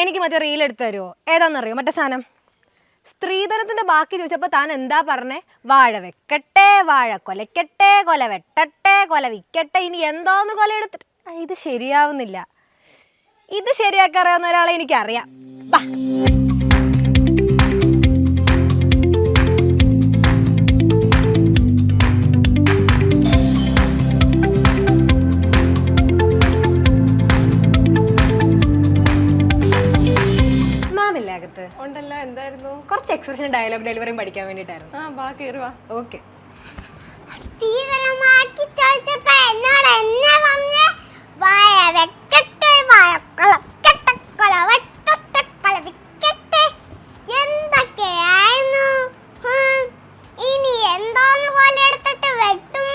എനിക്ക് മറ്റേ റീൽ എടുത്തു തരുമോ ഏതാണെന്നറിയോ മറ്റേ സാധനം. സ്ത്രീധനത്തിന്റെ ബാക്കി ചോദിച്ചപ്പോൾ താൻ എന്താ പറഞ്ഞേ? വാഴ വെക്കട്ടെ വാഴ കൊലക്കട്ടെ കൊല വെട്ടട്ടെ കൊല വിക്കട്ടെ ഇനി എന്തോന്ന് കൊല എടുത്തിട്ട്? ഇത് ശരിയാവുന്നില്ല. ഇത് ശരിയാക്കി അറിയാവുന്ന ഒരാളെ എനിക്കറിയാം. വാ ഉണ്ടല്ലോ എന്തായിരുന്നു? കുറച്ച് എക്സ്പ്രഷൻ ഡയലോഗ് ഡെലിവറിയും പഠിക്കാൻ വേണ്ടിയിട്ടായിരുന്നു. ആ ബാ കേറി വാ. ഓക്കെ തീവ്രമാക്കി ചോദിച്ചപ്പോ എന്നോട് എന്നെ പറഞ്ഞ് വായ വെക്കട്ടെ വായ കൊളക്കട്ടെ കൊല വെട്ടട്ടെ കൊല വിക്കട്ടെ എന്തൊക്കെയായിരുന്നു ഇനി എന്തോന്ന് പോലെ എടുത്തിട്ട് വെട്ടും?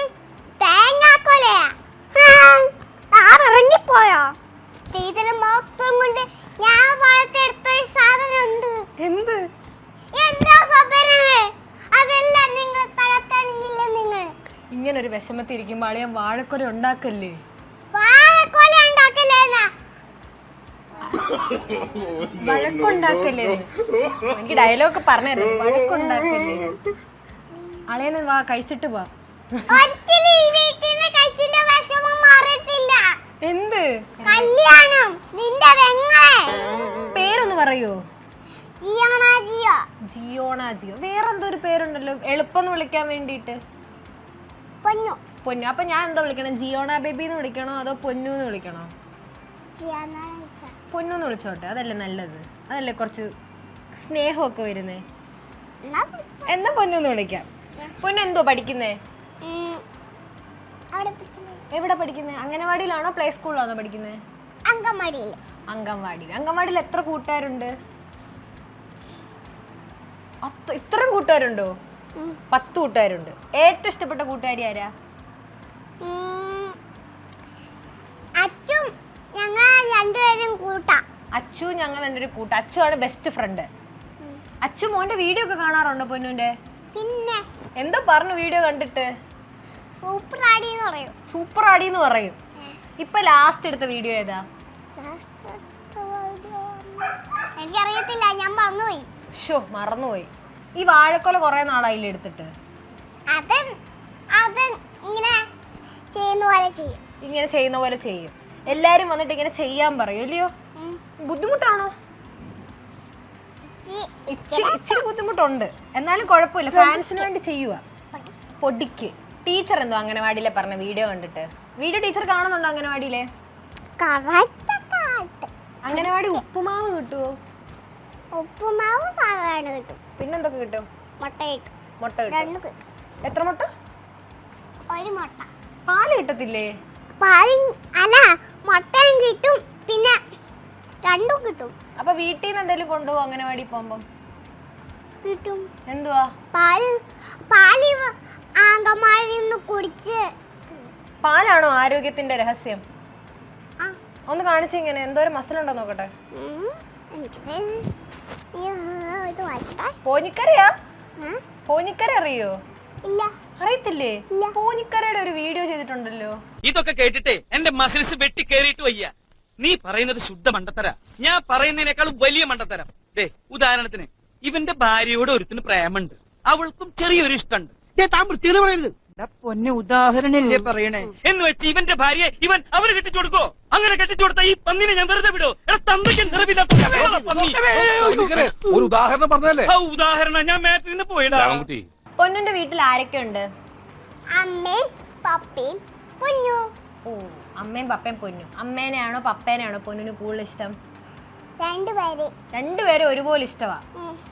തേങ്ങാക്കൊലയാ ആറിറങ്ങിപ്പോയോ? സ്ത്രീധന മൊത്തം കൊണ്ട് ഞാൻ വളർത്തെടുത്തൊരു സാധനം ഉണ്ട് എന്ത്? എന്താ സ്വപ്നങ്ങൾ അതെല്ലാം നിങ്ങൾ തകർത്തണിഞ്ഞില്ല നിങ്ങൾ? ഇങ്ങനെ ഒരു വിഷമത്തിരിക്കുമ്പോൾ അളിയൻ വാഴക്കൊല ഉണ്ടാക്കല്ലേ? വാഴക്കൊല ഉണ്ടാക്കലേന്നാ വഴക്കുണ്ടാക്കല്ലേ. എനിക്ക് ഡയലോഗ് പറഞ്ഞു വഴക്കുണ്ടാക്കല്ലേ? അളിയനെ വാ കഴിച്ചിട്ട് വാ. എന്ത്? കല്യാണം. നിന്റെ പേരൊന്ന് പറയോ? ജിയോണാ ജിയോ. വേറെന്തോ ഒരു പേരുണ്ടല്ലോ? എളുപ്പം വിളിക്കാൻ വേണ്ടിയിട്ട്. പൊന്നു. പൊന്നു. അപ്പൊ ഞാൻ എന്താ വിളിക്കണം? ജിയോണ ബേബി എന്ന് വിളിക്കണോ അതോ പൊന്നു എന്ന് വിളിക്കണോ? പൊന്നു എന്ന് വിളിച്ചോട്ടെ. അതല്ലേ നല്ലത്. അതല്ലേ കുറച്ച് സ്നേഹമൊക്കെ വരുന്നേ. എന്നാ പൊന്നു എന്ന് വിളിക്കാം. പൊന്നു എന്തോ പഠിക്കുന്നേ? എവിടെ പഠിക്കുന്നേ? അംഗനവാടിയിലാണോ പ്ലേ സ്കൂളിലാണോ പഠിക്കുന്നേ? അംഗൻവാടിയിൽ അംഗൻവാടിയിൽ. അംഗൻവാടിയിൽ എത്ര കൂട്ടുകാരുണ്ട്? ഇത്രയും കൂട്ടുകാരുണ്ടോ? പത്ത് കൂട്ടുകാരുണ്ട്. ഏറ്റവും ഇഷ്ടപ്പെട്ട കൂട്ടുകാരി ആരാ? അച്ഛൻ ഞങ്ങൾ രണ്ടുപേരും കൂട്ടാ. അച്ചു ഞങ്ങൾ രണ്ടുപേരും കൂട്ട. അച്ചു ആണ് ബെസ്റ്റ് ഫ്രണ്ട് അച്ചു മോന്റെ വീഡിയോ ഒക്കെ കാണാറുണ്ടോ പൊന്നുന്റെ പിന്നെ. എന്താ പറഞ്ഞു വീഡിയോ കണ്ടിട്ട്? സൂപ്പർ ആടി എന്ന് പറയും. സൂപ്പർ ആടി എന്ന് പറയും. ഇപ്പൊ ലാസ്റ്റ് എടുത്ത വീഡിയോ ഏതാ? എനിക്കറിയത്തില്ല ഞാൻ മറന്നുപോയി. ഷോ മറന്നുപോയി. ഈ വാഴക്കൊല കുറെ നാളായില്ല എടുത്തിട്ട്? അത് അത് ഇങ്ങനെ ചെയ്യുന്ന പോലെ ചെയ്യും. ഇങ്ങനെ ചെയ്യുന്ന പോലെ ചെയ്യും. എല്ലാരും വന്നിട്ട് ഇങ്ങനെ ചെയ്യാൻ പറയും അല്ലയോ. ബുദ്ധിമുട്ടാണോ? ഇച്ചിരി ഇച്ചിരി ബുദ്ധിമുട്ടുണ്ട്. എന്നാലും കുഴപ്പമില്ല ഫാൻസിന് വേണ്ടി ചെയ്യുക പൊടിക്ക്. ടീച്ചർ എന്തോ അംഗനവാടിയിലെ പറഞ്ഞ വീഡിയോ കണ്ടിട്ട്. വീഡിയോ ടീച്ചർ കാണുന്നുണ്ടോ അംഗനവാടിയിലെ. അംഗനവാടി ഉപ്പുമാവ് കിട്ടുമോ ഉപ്പുമാവും സാധാരണ കിട്ടും. പിന്നെന്തൊക്കെ കിട്ടും? മുട്ട കിട്ടും. മുട്ട കിട്ടും. എത്ര മുട്ട? ഒരു മുട്ട. പാൽ കിട്ടത്തില്ലേ? പാൽ അല്ല മുട്ടയും കിട്ടും പിന്നെ രണ്ടും കിട്ടും. അപ്പൊ വീട്ടിൽ നിന്ന് എന്തെങ്കിലും കൊണ്ടുപോകും അംഗനവാടി പോകുമ്പം? കിട്ടും. എന്തുവാ? പാൽ പാൽ അങ്കമാരിൽ നിന്ന് കുടിച്ച് പാലാണോ ആരോഗ്യത്തിന്റെ രഹസ്യം? ഒന്ന് കാണിച്ചിങ്ങനെ എന്തോരം മസിലുണ്ടോ നോക്കട്ടെ? വായിച്ചിട്ടെ? പോഞ്ഞിക്കരയാ അറിയോ? ഇല്ല. അറിയത്തില്ലേ? പോനിക്കരയുടെ ഒരു വീഡിയോ ചെയ്തിട്ടുണ്ടല്ലോ. ഇതൊക്കെ കേട്ടിട്ടേ എന്റെ മസിൽസ് വെട്ടി കേറിയിട്ട് വയ്യ. നീ പറയുന്നത് ശുദ്ധ മണ്ടത്തര. ഞാൻ പറയുന്നതിനേക്കാളും വലിയ മണ്ടത്തരം. ദേ ഉദാഹരണത്തിന് ഇവന്റെ ഭാര്യയോട് ഒരുത്തിന് പ്രേമുണ്ട് അവൾക്കും ചെറിയൊരു ഇഷ്ടമുണ്ട്. താൻ വൃത്തികൾ പറയരുത്. പൊന്നെ ഉദാഹരണല്ലേ പറയണേ? എന്ന് വെച്ച് ഇവന്റെ ഭാര്യയെ ഇവൻ അവന് കെട്ടിച്ചു കൊടുക്കോ? അങ്ങനെ കെട്ടിച്ചു കൊടുത്ത ഈ പന്നിനെ ഞാൻ വെറുതെ വിടോ എടാ തന്തയ്ക്ക് നിറവില്ലാത്ത പന്നി. ഇങ്ങനെ ഒരു ഉദാഹരണം പറഞ്ഞല്ലേ ആ ഉദാഹരണം ഞാൻ മാറ്റിന് പോയിടാ. രാമൻകുട്ടി. പൊന്നുന്റെ വീട്ടിൽ ആരൊക്കെ ഉണ്ട്? അമ്മയും പപ്പയും പൊന്നു. ഓ അമ്മയും പപ്പയും പൊന്നും. അമ്മേനെയാണോ പപ്പേനെയാണോ പൊന്നിന് കൂടുതൽ ഇഷ്ടം? രണ്ടുപേര്. രണ്ടുപേരും ഒരുപോലെ ഇഷ്ടമാ.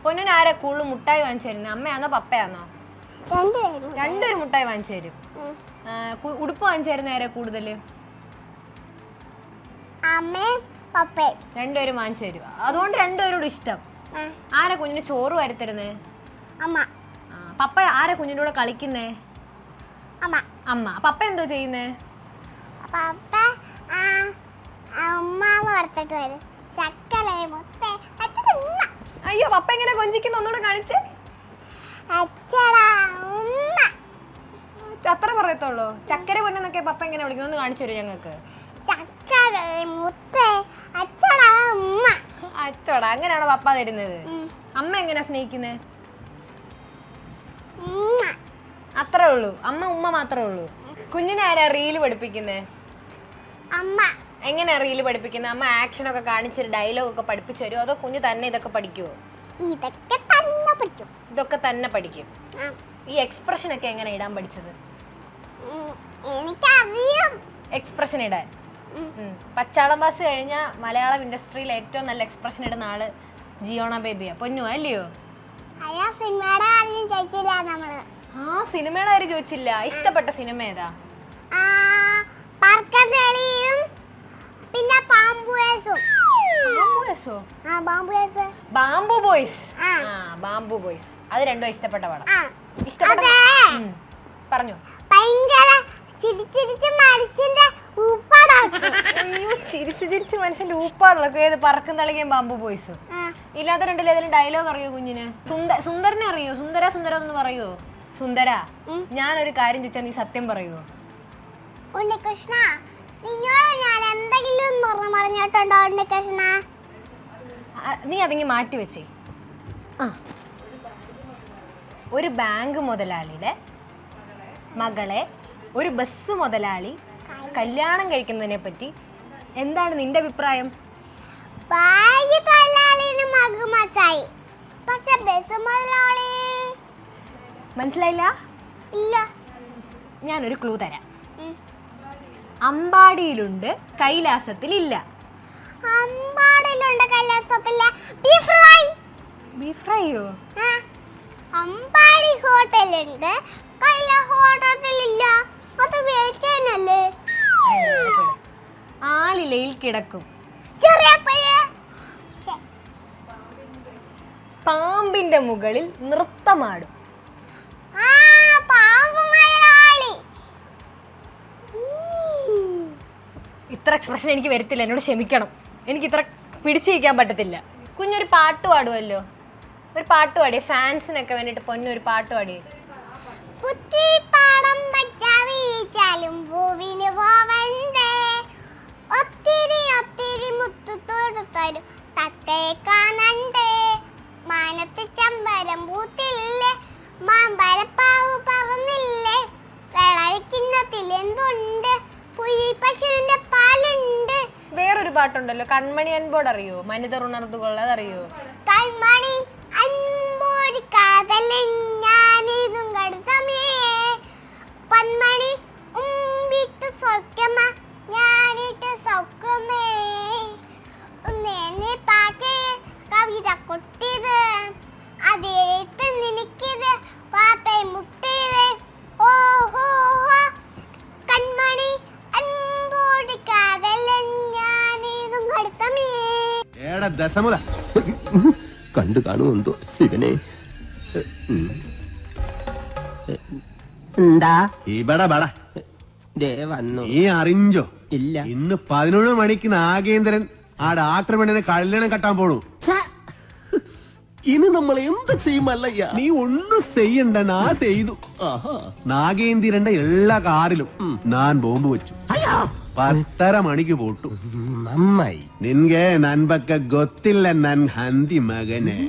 പൊന്നിന് ആരാ കൂടുതൽ മുട്ടായി വാങ്ങിച്ചു തരുന്നത് അമ്മയാണോ പപ്പയാണോ രണ്ടുപേരും. മുട്ടായി വാങ്ങിച്ചു തരും. ഉടുപ്പ് വാങ്ങിച്ചു തരുന്ന ആരാ കൂടുതൽ? രണ്ടുപേരും വാങ്ങിച്ചു തരും. അതുകൊണ്ട് രണ്ടുപേരോടും ഇഷ്ടം. ആരാ കുഞ്ഞിന് ചോറ് വരുത്തരുന്നേ പപ്പ ആരാ കുഞ്ഞിന്റെ കൂടെ കളിക്കുന്നേ? അമ്മ. പപ്പ എന്തോ ചെയ്യുന്നേ? പപ്പ അയ്യോ പപ്പ എങ്ങനെ കൊഞ്ചിക്കുന്ന? ഒന്നുകൂടെ കാണിച്ചേ. അത്ര പറയത്തുള്ളൂ. ചക്കര പൊന്നെന്നൊക്കെ പപ്പ എങ്ങനെ വിളിക്കുന്നു? ഒന്ന് കാണിച്ചു തരും ഞങ്ങൾക്ക്? അച്ചോടാ അങ്ങനെയാണോ പപ്പ തരുന്നത്? അമ്മ എങ്ങനെയാ സ്നേഹിക്കുന്നത്. അത്രേ ഉള്ളൂ. അമ്മ ഉമ്മ മാത്രമേ ഉള്ളൂ. കുഞ്ഞിനെ ആരാ റീൽ പഠിപ്പിക്കുന്നേ? അമ്മ. എങ്ങനെയാ റീൽ പഠിപ്പിക്കുന്നത് അമ്മ ആക്ഷൻ ഒക്കെ കാണിച്ചിട്ട് ഡയലോഗ് ഒക്കെ പഠിപ്പിച്ചു തരുമോ അതോ കുഞ്ഞ് തന്നെ ഇതൊക്കെ പഠിക്കുമോ ഇതൊക്കെ പഠിക്കും. ഇതൊക്കെ തന്നെ പഠിക്കും. ആ. ഈ എക്സ്പ്രഷൻ ഒക്കെ എങ്ങനെ ഇടാൻ പഠിച്ചത്? ഉം. എനിക്കറിയാം. എക്സ്പ്രഷൻ ഇടാൻ. ഉം. പച്ചാളം പാസ് കഴിഞ്ഞ മലയാളം ഇൻഡസ്ട്രിയിൽ ഏറ്റവും നല്ല എക്സ്പ്രഷൻ ഇടുന്ന ആൾ ജിയോണ ബേബിയാ. പൊന്നു അല്ലയോ? സിനിമയുടെ കാര്യം ചോദിച്ചില്ല നമ്മൾ. ആ സിനിമയുടെ ആരും ചോദിച്ചില്ല. ഇഷ്ടപ്പെട്ട സിനിമ ഏതാ? ആ, പിന്നെ പാമ്പുവേസും. ബാംബുസോ ആ പാമ്പുവേസ് ബാംബു ബോയ്സ്. ആ. Bamboo Boys. അത് രണ്ടും ഇഷ്ടപ്പെട്ട പടം. ഇഷ്ടപ്പെട്ട പറഞ്ഞു. ഭയങ്കര ചിരിച്ചിരിച്ച് മനുഷ്യന്റെ ചിരിച്ച് ചിരിച്ച് മനുഷ്യന്റെ ഊപ്പാടുള്ളൊക്കെ ഏത് പറക്കും തളികയും ബാംബു ബോയ്സും. ഇല്ലാത്ത രണ്ടിൽ ഏതെങ്കിലും ഡയലോഗ് അറിയോ കുഞ്ഞിന്? സുന്ദരനെ അറിയോ? സുന്ദര സുന്ദര എന്ന് പറയോ സുന്ദര. ഞാൻ ഞാനൊരു കാര്യം ചോദിച്ചാൽ നീ സത്യം പറയുമോ ഉണ്ണികൃഷ്ണ നിന്നോട് ഞാൻ എന്തെങ്കിലും നുറന്നു പറഞ്ഞിട്ടുണ്ടോ ഉണ്ണികൃഷ്ണ? നീ അതെങ്കിൽ മാറ്റി വെച്ചേ. ആ. ഒരു ബാങ്ക് മുതലാളിയുടെ മകളെ ഒരു ബസ് മുതലാളി കല്യാണം കഴിക്കുന്നതിനെ പറ്റി എന്താണ് നിന്റെ അഭിപ്രായം? പക്ഷെ ബസ് മുതലാളി മനസ്സിലായില്ല? ഇല്ല. ഞാനൊരു ക്ലൂ തരാം. അമ്പാടിയിലുണ്ട് കൈലാസത്തിലില്ല. അമ്പാടിലുണ്ട് കൈലാസത്തില്ല ബീഫ് ഫ്രൈ ബീഫ് ഫ്രൈയോ അമ്പാടി ഹോട്ടലുണ്ട്. കൈല ഹോട്ടലില്ല. അത് വേറ്റാനല്ലേ ആലിലയിൽ കിടക്കും. ചെറിയ പാമ്പിന്റെ മുകളിൽ നൃത്തമാടും. ഇത്ര എക്സ്പ്രഷൻ എനിക്ക് വരത്തില്ല. എന്നോട് ക്ഷമിക്കണം. എനിക്ക് ഇത്ര പിടിച്ചിരിക്കാൻ പറ്റത്തില്ല. കുഞ്ഞൊരു പാട്ട് പാടുമല്ലോ ഒരു പാട്ട് പാടി ഫാൻസിനൊക്കെ വേണ്ടിട്ട് പൊന്നൊരു പാട്ട് പാടി. പുത്തി പാടം പച്ച വീച്ചാലും പൂവിന് പോവണ്ടേ? ഒത്തിരി ഒത്തിരി മുത്തു തൊടുത്തരും തട്ടേ കാണണ്ടേ? മാനത്ത് ചമ്പരം പൂത്തില്ലേ? മാമ്പരപ്പാവ് എന്തുണ്ട്? പുലി പശുവിന്റെ വേറൊരു പാട്ടുണ്ടല്ലോ കൺമണി അൻപോട് അറിയോ? മനിതർ ഉണർന്നുകൊള്ളത് അറിയോ കൺമണി അൻപോട് കാതലിൻ ഏടാ ദശമുല കണ്ടു കാണുമെന്തോ ശിവനെ? എന്താ? ഇവിടെ ബട. ദേ വന്നു. നീ അറിഞ്ചോ ഇല്ല. ഇന്ന് പതിനൊന്ന് മണിക്ക് നാഗേന്ദ്രൻ ആടെ ആക്രമണിനെ കല്യാണം കെട്ടാൻ പോണു! ഇനി നമ്മൾ എന്ത് ചെയ്യുമല്ലയ്യ നീ ഒന്നും ചെയ്യണ്ട നാ ചെയ്തു. ആഹാ. നാഗേന്ദ്രന്റെ എല്ലാ കാറിലും ഞാൻ ബോംബ് വെച്ചു. അയ്യാ. പത്തര മണിക്ക് പോട്ടു. നന്നായി. നിൻകെ നൻപക്ക ഗൊത്തില്ല നൻ ഹന്തി മകനെ.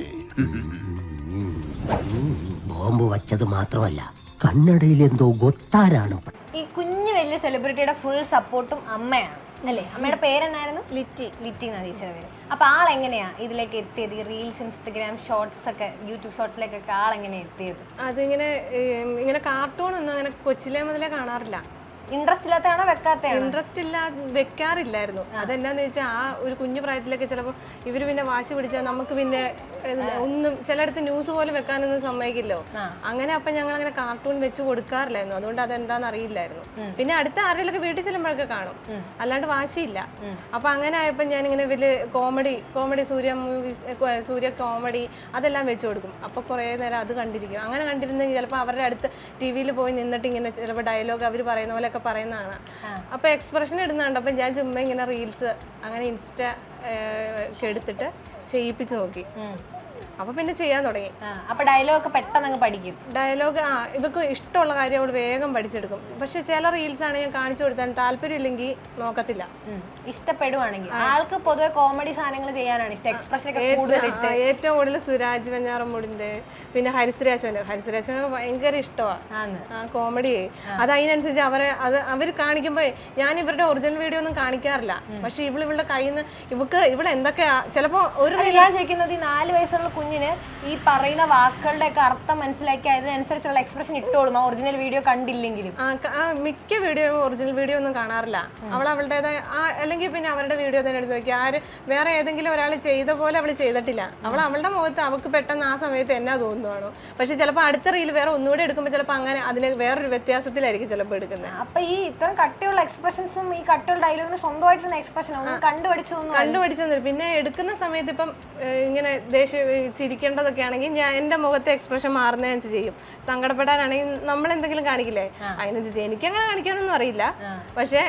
ബോംബ് വച്ചത് മാത്രമല്ല കണ്ണടയിൽ എന്തോ ഗൊത്താരാണ്. ഈ കുഞ്ഞു വലിയ സെലിബ്രിറ്റിയുടെ ഫുൾ സപ്പോർട്ടും അമ്മയാണ്. അല്ലേ? അമ്മയുടെ പേരെന്നായിരുന്നു? ലിറ്റി. ലിറ്റി എന്നാണ് ടീച്ചറുടെ പേര്. അപ്പൊ ആളെങ്ങനെയാ ഇതിലേക്ക് എത്തിയത്? ഈ റീൽസ് ഇൻസ്റ്റഗ്രാം ഷോർട്സ് ഒക്കെ യൂട്യൂബ് ഷോർട്സിലേക്കൊക്കെ ആളെങ്ങനെ എത്തിയത്? അതിങ്ങനെ ഇങ്ങനെ കാർട്ടൂൺ ഒന്നും അങ്ങനെ കൊച്ചിലെ മുതലേ കാണാറില്ല. ഇൻട്രസ്റ്റ് ഇല്ലാത്തതാണോ വെക്കാത്ത ഇൻട്രസ്റ്റ് ഇല്ല വെക്കാറില്ലായിരുന്നു. അതെന്നാന്ന് വെച്ചാൽ ആ ഒരു കുഞ്ഞു പ്രായത്തിലൊക്കെ ചിലപ്പോൾ ഇവർ പിന്നെ വാശി പിടിച്ചാൽ നമുക്ക് പിന്നെ ഒന്നും ചിലയിടത്ത് ന്യൂസ് പോലും വെക്കാനൊന്നും സമ്മതിക്കില്ലോ. അങ്ങനെ അപ്പം ഞങ്ങൾ അങ്ങനെ കാർട്ടൂൺ വെച്ച് കൊടുക്കാറില്ലായിരുന്നു. അതുകൊണ്ട് അതെന്താന്ന് അറിയില്ലായിരുന്നു. പിന്നെ അടുത്ത ആരെങ്കിലൊക്കെ വീട്ടിൽ ചെല്ലുമ്പോഴൊക്കെ കാണും. അല്ലാണ്ട് വാശിയില്ല. അപ്പൊ അങ്ങനെ ആയപ്പോൾ ഞാൻ ഇങ്ങനെ വലിയ comedy comedy Surya movies Surya comedy അതെല്ലാം വെച്ച് കൊടുക്കും. അപ്പോൾ കുറേ നേരം അത് കണ്ടിരിക്കും. അങ്ങനെ കണ്ടിരുന്നെങ്കിൽ ചിലപ്പോൾ അവരുടെ അടുത്ത് ടി വിയിൽ പോയി നിന്നിട്ട് ഇങ്ങനെ ചിലപ്പോൾ ഡയലോഗ് അവർ പറയുന്ന പോലെയൊക്കെ പറയുന്നതാണ്. അപ്പോൾ എക്സ്പ്രഷൻ ഇടുന്നുണ്ട് അപ്പം ഞാൻ ചുമ്മാ ഇങ്ങനെ റീൽസ് അങ്ങനെ ഇൻസ്റ്റ ഒക്കെ എടുത്തിട്ട് ചെയ്യിപ്പിച്ച് നോക്കി. അപ്പൊ പിന്നെ ചെയ്യാൻ തുടങ്ങി. അപ്പൊ ഡയലോഗ് പെട്ടെന്ന് അങ്ങ് പഠിക്കും. ഡയലോഗ് ആ ഇവക്ക് ഇഷ്ടമുള്ള കാര്യം അവൾ വേഗം പഠിച്ചെടുക്കും. പക്ഷെ ചില റീൽസ് ആണ് ഞാൻ കാണിച്ചു കൊടുത്താൽ താല്പര്യം ഇല്ലെങ്കിൽ നോക്കത്തില്ല. ഇഷ്ടപ്പെടുവാണെങ്കിൽ. ആൾക്ക് പൊതുവെ കോമഡി സാധനങ്ങൾ ചെയ്യാനാണ് ഇഷ്ടം. എക്സ്പ്രഷൻ ഏറ്റവും കൂടുതൽ സുരാജ് വെഞ്ഞാറമ്മൂടിന്റെ പിന്നെ ഹരിശ്രാജോന്റെ ഹരിശ്രാജോനെ ഭയങ്കര ഇഷ്ടമാണ് കോമഡി അത് അതിനനുസരിച്ച് അവരെ അത് അവർ കാണിക്കുമ്പോ ഞാൻ ഇവരുടെ ഒറിജിനൽ വീഡിയോ ഒന്നും കാണിക്കാറില്ല. പക്ഷെ ഇവൾ ഇവളുടെ കയ്യിൽ നിന്ന് ഇവക്ക് ഇവിടെ എന്തൊക്കെയാ ചിലപ്പോ ഒരു ചോദിക്കുന്നത് നാല് വയസ്സുള്ള കുഞ്ഞിന് ഈ പറയുന്ന വാക്കുകളുടെ ഒക്കെ അർത്ഥം മനസ്സിലാക്കി അതിനനുസരിച്ചുള്ള എക്സ്പ്രഷൻ ഇട്ടോളും. ആ ഒറിജിനൽ വീഡിയോ കണ്ടില്ലെങ്കിലും. മിക്ക വീഡിയോ ഒറിജിനൽ വീഡിയോ ഒന്നും കാണാറില്ല. അവൾ അവളുടേതായ ആ അല്ലെങ്കിൽ പിന്നെ അവരുടെ വീഡിയോ തന്നെ എടുത്ത് നോക്കി. ആര് വേറെ ഏതെങ്കിലും ഒരാൾ ചെയ്ത പോലെ അവൾ ചെയ്തിട്ടില്ല. അവൾ അവളുടെ മുഖത്ത് അവൾക്ക് പെട്ടെന്ന് ആ സമയത്ത് എന്നാ തോന്നുവാണോ? പക്ഷെ ചിലപ്പോൾ അടുത്ത റീൽ വേറെ ഒന്നുകൂടെ എടുക്കുമ്പോൾ ചിലപ്പോൾ അങ്ങനെ അതിന് വേറൊരു വ്യത്യാസത്തിലായിരിക്കും ചിലപ്പോൾ എടുക്കുന്നത്. അപ്പൊ ഈ ഇത്രയും കട്ടിയുള്ള എക്സ്പ്രഷൻസും ഈ കട്ടിയുള്ള ഡയലോഗിന് സ്വന്തമായിട്ടുള്ള എക്സ്പ്രഷൻ ഒന്നും കണ്ടുപഠിച്ചു ഒന്നും പിന്നെ എടുക്കുന്ന സമയത്ത് ഇപ്പം ഇങ്ങനെ ദേഷ്യ ചിരിക്കേണ്ടതൊക്കെ ആണെങ്കിൽ ഞാൻ എന്റെ മുഖത്തെ എക്സ്പ്രഷൻ മാറുന്നതനുസരിച്ച് ചെയ്യും. സങ്കടപ്പെടാനാണെങ്കിൽ നമ്മൾ എന്തെങ്കിലും കാണിക്കില്ലേ അതിനനുസരിച്ച് എനിക്കങ്ങനെ കാണിക്കാനൊന്നും അറിയില്ല. പക്ഷേ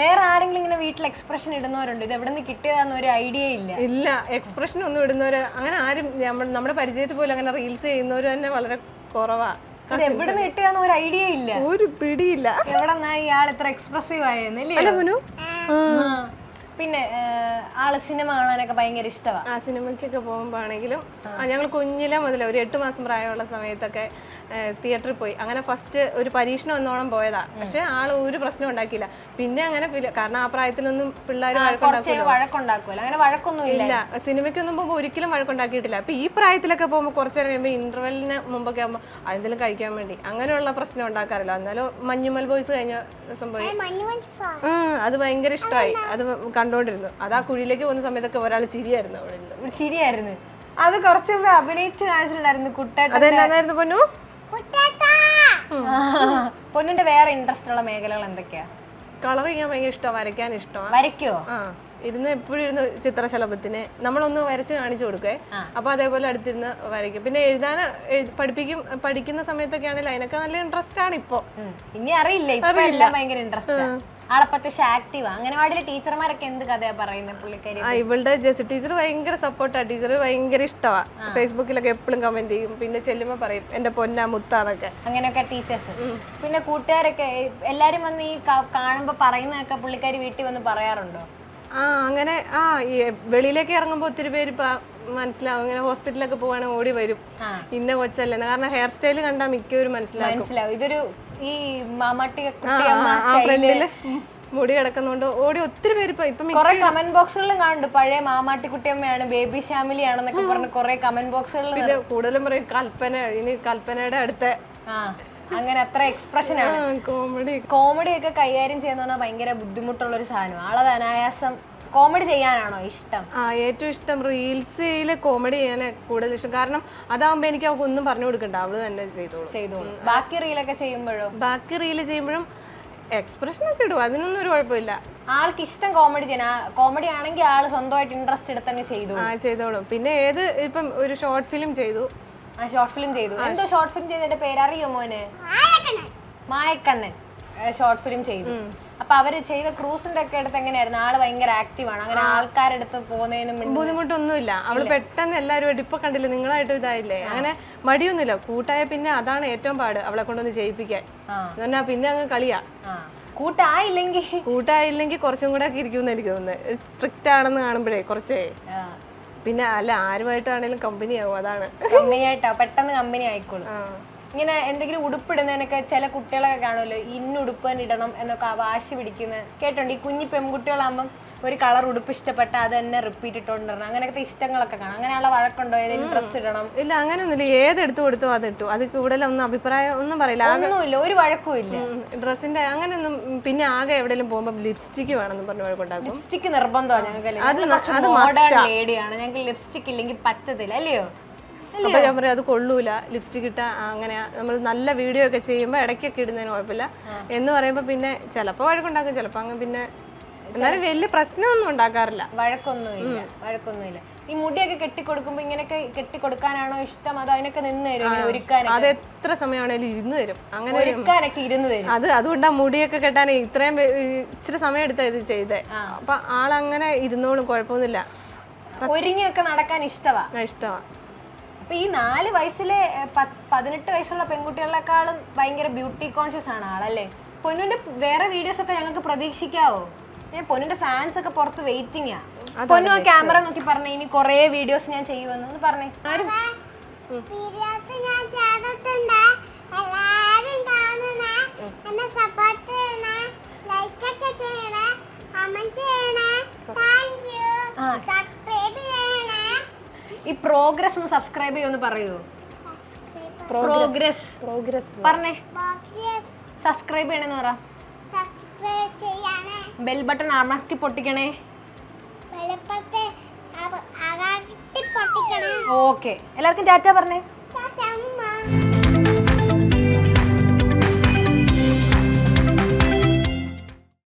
വേറെ ആരെങ്കിലും ഇങ്ങനെ വീട്ടിൽ എക്സ്പ്രഷൻ ഇടുന്നവരുണ്ട്? ഇത് എവിടെ നിന്ന് കിട്ടിയതാന്ന് ഒരു ഐഡിയ ഇല്ല. ഇല്ല. എക്സ്പ്രഷൻ ഒന്നും ഇടുന്നവര് അങ്ങനെ ആരും നമ്മുടെ പരിചയത്തിൽ പോലും അങ്ങനെ റീൽസ് ചെയ്യുന്നവര് തന്നെ വളരെ കുറവാ. ഇത് എവിടെ നിന്ന് കിട്ടിയതാന്ന് ഒരു ഐഡിയ ഇല്ല. ഒരു പിടിയില്ല. എവിടെ നിന്നാ ഇയാൾ ഇത്ര എക്സ്പ്രസീവ് ആയെന്നല്ലേ പിന്നെ ആൾ സിനിമ കാണാനൊക്കെ ഭയങ്കര ഇഷ്ടമാണ് ആ സിനിമയ്ക്കൊക്കെ പോകുമ്പോഴാണെങ്കിലും ഞങ്ങൾ കുഞ്ഞിലെ മുതൽ ഒരു എട്ട് മാസം പ്രായമുള്ള സമയത്തൊക്കെ തിയേറ്ററിൽ പോയി. അങ്ങനെ ഫസ്റ്റ് ഒരു പരീക്ഷണം എന്നോണം പോയതാ. പക്ഷെ ആൾ ഒരു പ്രശ്നം ഉണ്ടാക്കിയില്ല. പിന്നെ അങ്ങനെ കാരണം ആ പ്രായത്തിലൊന്നും പിള്ളേർ അങ്ങനെ വഴക്കൊന്നും ഇല്ല സിനിമയ്ക്ക് സിനിമയ്ക്കൊന്നും പോകുമ്പോൾ ഒരിക്കലും വഴക്കുണ്ടാക്കിയിട്ടില്ല. അപ്പൊ ഈ പ്രായത്തിലൊക്കെ പോകുമ്പോൾ കുറച്ച് നേരം കഴിയുമ്പോൾ ഇന്റർവെല്ലിന് മുമ്പൊക്കെ ആകുമ്പോൾ അതെന്തെങ്കിലും കഴിക്കാൻ വേണ്ടി അങ്ങനെയുള്ള പ്രശ്നം ഉണ്ടാക്കാറില്ല. എന്നാലും മഞ്ഞുമൽ ബോയ്സ് കഴിഞ്ഞ ദിവസം പോയി. ഉം, അത് ഭയങ്കര ഇഷ്ടമായി. അത് കണ്ടോണ്ടിരുന്നു. അത് ആ കുഴിയിലേക്ക് പോകുന്ന സമയത്തൊക്കെ ഒരാൾ ചിരിയായിരുന്നു അവിടെ നിന്ന് ഒരു ചിരിയായിരുന്നു. അത് കുറച്ച് മുമ്പ് അഭിനയിച്ച് കാണിച്ചിട്ടുണ്ടായിരുന്നു കുട്ടേട്ട അതെന്നായിരുന്നു പൊന്നു? പൊന്നിന്റെ വേറെ ഇൻട്രസ്റ്റ് ഉള്ള മേഖലകൾ എന്തൊക്കെയാ? കളർ ചെയ്യാൻ ഭയങ്കര ഇഷ്ടമാണ് വരയ്ക്കാൻ ഇഷ്ടമാണ് വരയ്ക്കോ ആ ഇരുന്ന് എപ്പോഴും ഇരുന്ന് ചിത്രശലഭത്തിന് നമ്മളൊന്ന് വരച്ച് കാണിച്ചു കൊടുക്കേ. അപ്പൊ അതേപോലെ അടുത്തിരുന്ന് വരയ്ക്കും. പിന്നെ എഴുതാൻ പഠിപ്പിക്കും പഠിക്കുന്ന സമയത്തൊക്കെ ആണെങ്കിൽ അതിനൊക്കെ നല്ല ഇൻട്രസ്റ്റ് ആണ് ഇപ്പൊ. ഇനി അറിയില്ല. ഇപ്പൊ എല്ലാം ഭയങ്കര ഇൻട്രസ്റ്റ് ആളപ്പത്തെ ആക്റ്റീവ് അംഗനവാടിയിലെ ടീച്ചർമാരൊക്കെ എന്ത് കഥയാ പറയുന്നത് പുള്ളിക്കാരി? ആ ഇവളുടെ ജെസി ടീച്ചർ ഭയങ്കര സപ്പോർട്ടാ ടീച്ചർ ഭയങ്കര ഇഷ്ടമാണ് ഫേസ്ബുക്കിലൊക്കെ എപ്പോഴും കമന്റ് ചെയ്യും. പിന്നെ ചെല്ലുമ്പോ പറയും എന്റെ പൊന്നാ മുത്താന്നൊക്കെ. അങ്ങനെയൊക്കെ ടീച്ചേഴ്സ് പിന്നെ കൂട്ടുകാരൊക്കെ എല്ലാരും വന്ന് ഈ കാണുമ്പോൾ കാണുമ്പോ പറയുന്നതൊക്കെ പുള്ളിക്കാരി വീട്ടിൽ വന്ന് പറയാറുണ്ടോ? ആ അങ്ങനെ ആ വെളിയിലേക്ക് ഇറങ്ങുമ്പോൾ ഒത്തിരി പേര് ഇപ്പൊ മനസ്സിലാവും. ഇങ്ങനെ ഹോസ്പിറ്റലൊക്കെ പോവാണെങ്കിൽ ഓടി വരും. ഇന്ന കൊച്ചല്ലേ. കാരണം ഹെയർ സ്റ്റൈൽ കണ്ടാൽ മിക്കവരും മനസ്സിലാവും മനസ്സിലാവും. ഇതൊരു ഈ മാമാട്ടി മുടി കിടക്കുന്നോണ്ട് ഓടി ഒത്തിരി പേര് ഇപ്പൊ കുറെ കമന്റ് ബോക്സുകളിലും കാണുന്നുണ്ട്. പഴയ മാമാട്ടി കുട്ടിയമ്മയാണ് ബേബി ഫാമിലി ആണെന്നൊക്കെ പറഞ്ഞ് കുറെ കമന്റ് ബോക്സുകളിൽ കൂടുതലും പറയും കൽപ്പന ഇനി കൽപ്പനയുടെ അടുത്ത അങ്ങനെ അത്ര എക്സ്പ്രഷൻ ആണ്. കോമഡി കോമഡി ഒക്കെ. കൈകാര്യം ചെയ്യുന്ന പറഞ്ഞാൽ ഭയങ്കര ബുദ്ധിമുട്ടുള്ള ഒരു സാധനം. ആളത് അനായാസം കോമഡി ചെയ്യാനാണോ ഇഷ്ടം? ആ ഏറ്റവും ഇഷ്ടം റീൽസിൽ കോമഡി ചെയ്യാൻ കൂടുതൽ ഇഷ്ടം. കാരണം അതാവുമ്പോ എനിക്ക് അവൾക്ക് ഒന്നും പറഞ്ഞു കൊടുക്കണ്ട. അവൾ തന്നെ ചെയ്തോളൂ. ചെയ്തോളൂ. ബാക്കി റീലൊക്കെ ചെയ്യുമ്പോഴോ? ബാക്കി റീൽ ചെയ്യുമ്പോഴും എക്സ്പ്രഷൻ ഒക്കെ ഇടും. അതിനൊന്നും ഒരു കുഴപ്പമില്ല. ആൾക്ക് ഇഷ്ടം കോമഡി ചെയ്യാൻ. കോമഡി ആണെങ്കിൽ ആൾ സ്വന്തമായിട്ട് ഇൻട്രസ്റ്റ് എടുത്തങ്ങ് ചെയ്തു ആ ചെയ്തോളും. പിന്നെ ഏത് ഇപ്പം ഒരു ഷോർട്ട് ഫിലിം ചെയ്തു. ആ ഷോർട്ട് ഫിലിം ചെയ്തു. എന്തോ ഷോർട്ട് ഫിലിം ചെയ്തതിന്റെ പേരറിയോ മോന്? മായക്കണ്ണൻ. ഷോർട്ട് ഫിലിം ചെയ്തു. അപ്പൊ അവർ ചെയ്ത ക്രൂസിന്റെ ഒക്കെ അടുത്ത് എങ്ങനെയായിരുന്നു? ആൾ ഭയങ്കര ആക്റ്റീവ് ആണ്. അങ്ങനെ ആൾക്കാരുടെ അടുത്ത് പോകുന്നതിനും ബുദ്ധിമുട്ടൊന്നുമില്ല. അവൾ പെട്ടെന്ന് എല്ലാവരും ഇപ്പൊ കണ്ടില്ല നിങ്ങളായിട്ട് ഇതായില്ലേ? അങ്ങനെ മടിയൊന്നുമില്ല. കൂട്ടായ പിന്നെ അതാണ് ഏറ്റവും പാട് അവളെ കൊണ്ടൊന്ന് ചെയ്യിപ്പിക്കാൻ എന്ന് പറഞ്ഞാൽ പിന്നെ അങ്ങ് കളിയാ. കൂട്ടായില്ലെങ്കിൽ കൂട്ടായില്ലെങ്കിൽ കുറച്ചും കൂടെ ഒക്കെ ഇരിക്കുമെന്ന് എനിക്ക് തോന്നുന്നത് സ്ട്രിക്റ്റ് ആണെന്ന് കാണുമ്പോഴേ കുറച്ചേ. പിന്നെ അല്ല ആരുമായിട്ടാണെങ്കിലും കമ്പനി ആവും അതാണ്. കമ്പനി ആയിട്ടാ? പെട്ടെന്ന് കമ്പനി ആയിക്കോളും. ഇങ്ങനെ എന്തെങ്കിലും ഉടുപ്പിടുന്നതിനൊക്കെ ചില കുട്ടികളൊക്കെ കാണുമല്ലോ ഇന്ന ഉടുപ്പ് തന്നെ ഇടണം എന്നൊക്കെ ആ വാശി പിടിക്കുന്നത് കേട്ടോണ്ട് ഈ കുഞ്ഞി പെൺകുട്ടികളാകുമ്പം ഒരു കളർ ഉടുപ്പ് ഇഷ്ടപ്പെട്ട അത് തന്നെ റിപ്പീറ്റ് ഇട്ടോണ്ടിരണം അങ്ങനത്തെ ഇഷ്ടങ്ങളൊക്കെ കാണാം. അങ്ങനെയുള്ള വഴക്കുണ്ടോ? ഏതെങ്കിലും ഡ്രസ്സ് ഇടണം? ഇല്ല അങ്ങനെയൊന്നുമില്ല. ഏതെടുത്ത് കൊടുത്തോ അത് ഇട്ടു. അത് കൂടുതലൊന്നും അഭിപ്രായം ഒന്നും പറയില്ല. ഒന്നുമില്ല ഒരു വഴക്കും ഇല്ല. ഡ്രസ്സിന്റെ അങ്ങനെയൊന്നും പിന്നെ ആകെ എവിടെയെങ്കിലും പോകുമ്പോൾ ലിപ്സ്റ്റിക്ക് വേണമെന്ന് പറഞ്ഞ് വഴക്കുണ്ടാക്കും. ലിപ്സ്റ്റിക് നിർബന്ധമാണ് ഞങ്ങൾക്ക് അത് ലേഡിയാണ് ഞങ്ങൾക്ക് ലിപ്സ്റ്റിക് ഇല്ലെങ്കിൽ പറ്റത്തില്ല അല്ലയോ? അപ്പൊ ഞാൻ പറയും അത് കൊള്ളൂല. ലിപ്സ്റ്റിക് ഇട്ട അങ്ങനെ നമ്മൾ നല്ല വീഡിയോ ഒക്കെ ചെയ്യുമ്പോൾ ഇടയ്ക്കൊക്കെ ഇടുന്നതിന് കുഴപ്പമില്ല. എന്ന് പറയുമ്പോൾ പിന്നെ ചിലപ്പോൾ വഴക്കുണ്ടാക്കും ചിലപ്പോൾ അങ്ങ് പിന്നെ എന്നാലും വലിയ പ്രശ്നമൊന്നും ഉണ്ടാക്കാറില്ല. വഴക്കൊന്നുമില്ല വഴക്കൊന്നുമില്ല. ഈ മുടിയൊക്കെ കെട്ടിക്കൊടുക്കുമ്പോ ഇങ്ങനെയൊക്കെ കെട്ടിക്കൊടുക്കാനാണോ ഇഷ്ടം? അതോ അതിനൊക്കെ നിന്ന് തരും ഒരുക്കാൻ അത് എത്ര സമയമാണേലും ഇരുന്ന് തരും. അങ്ങനെ ഒരു- ഒരുക്കാനൊക്കെ ഇരുന്ന് തരും. അത് അതുകൊണ്ടാ മുടിയൊക്കെ കെട്ടാൻ ഇത്രയും ഇച്ചിരി സമയം എടുത്താ ഇത് ചെയ്തേ. അപ്പൊ ആളങ്ങനെ ഇരുന്നോളും കുഴപ്പമൊന്നുമില്ല. ഒരുങ്ങിയൊക്കെ നടക്കാൻ ഇഷ്ടവാ? ഞാൻ അപ്പൊ ഈ നാല് വയസ്സിലെ പതിനെട്ട് വയസ്സുള്ള പെൺകുട്ടികളെക്കാളും ഭയങ്കര ബ്യൂട്ടി കോൺഷ്യസ് ആണ് ആളല്ലേ? പൊന്നുവിന്റെ വേറെ വീഡിയോസ് ഒക്കെ ഞങ്ങൾക്ക് പ്രതീക്ഷിക്കാവോ? ഞാൻ പൊന്നുന്റെ ഫാൻസ് ഒക്കെ പുറത്ത് വെയിറ്റിംഗ് ആ പൊന്നു ആ ക്യാമറ നോക്കി പറഞ്ഞേ ഇനി കുറേ വീഡിയോസ് ഞാൻ ചെയ്യുമെന്ന് ഒന്ന് പറഞ്ഞേ. ആരും? വീഡിയോസ് ഞാൻ ചെയ്തിട്ടുണ്ട്. എല്ലാരും കാണണേ എന്നെ സപ്പോർട്ട് ഈ പ്രോഗ്രസ് ഒന്ന് സബ്സ്ക്രൈബ് ചെയ്യുമെന്ന് പറയൂ. പ്രോഗ്രസ് പ്രോഗ്രസ് പറഞ്ഞേ. സബ്സ്ക്രൈബ് ചെയ്യണമെന്ന് പറ. ബെൽ ബട്ടൺ അമർത്തി പൊട്ടിക്കണേ. ഓക്കെ എല്ലാവർക്കും ടാറ്റ പറഞ്ഞേ.